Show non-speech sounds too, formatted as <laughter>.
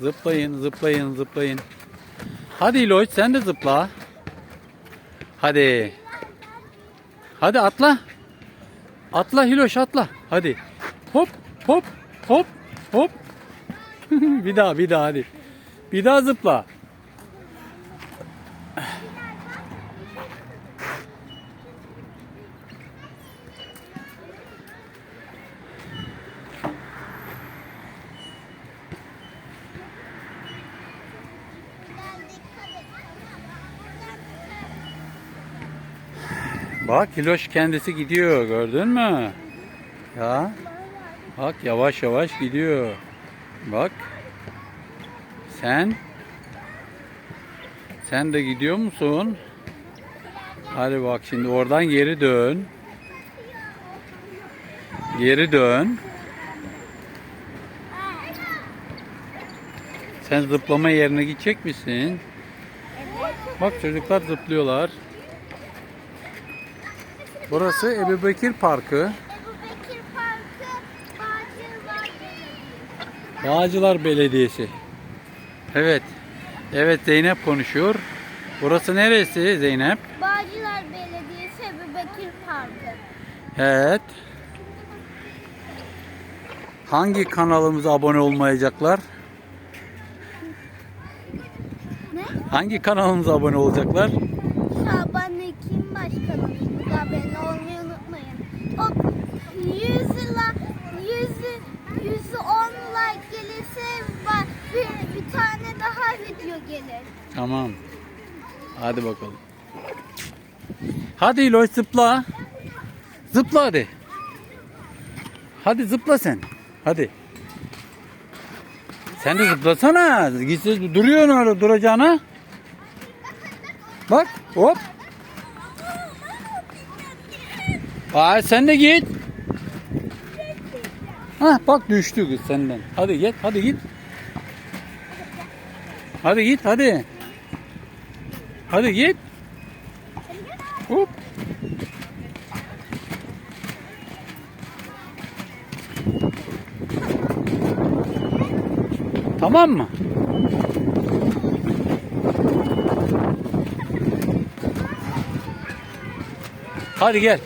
Zıplayın, zıplayın, zıplayın. Hadi İloç sen de zıpla. Hadi. Hadi atla. Atla Hiloş atla. Hadi. Hop hop hop hop. <laughs> bir daha bir daha hadi. Bir daha zıpla. Bak Hiloş kendisi gidiyor gördün mü? Ya. Bak yavaş yavaş gidiyor. Bak. Sen sen de gidiyor musun? Hadi bak şimdi oradan geri dön. Geri dön. Sen zıplama yerine gidecek misin? Bak çocuklar zıplıyorlar. Burası Ebu Bekir Parkı. Ebu Bekir Parkı Bağcılar Belediyesi. Bağcılar Belediyesi. Evet. Evet Zeynep konuşuyor. Burası neresi Zeynep? Bağcılar Belediyesi Ebu Bekir Parkı. Evet. Hangi kanalımıza abone olmayacaklar? Ne? Hangi kanalımıza abone olacaklar? Şaban Ekim Başkanımıza abone olmayı unutmayın. O 100 la 100 110 like gelirse bir, bir tane daha video gelir. Tamam. Hadi bakalım. Hadi İloş zıpla. Zıpla hadi. Hadi zıpla sen. Hadi. Sen de zıplasana. Gitsin duruyorsun öyle duracağına. Bak hop. Aa, sen de git. Hah bak düştü kız senden. Hadi git hadi git. Hadi git hadi. Hadi git. Hop. Tamam mı? Hadi gel.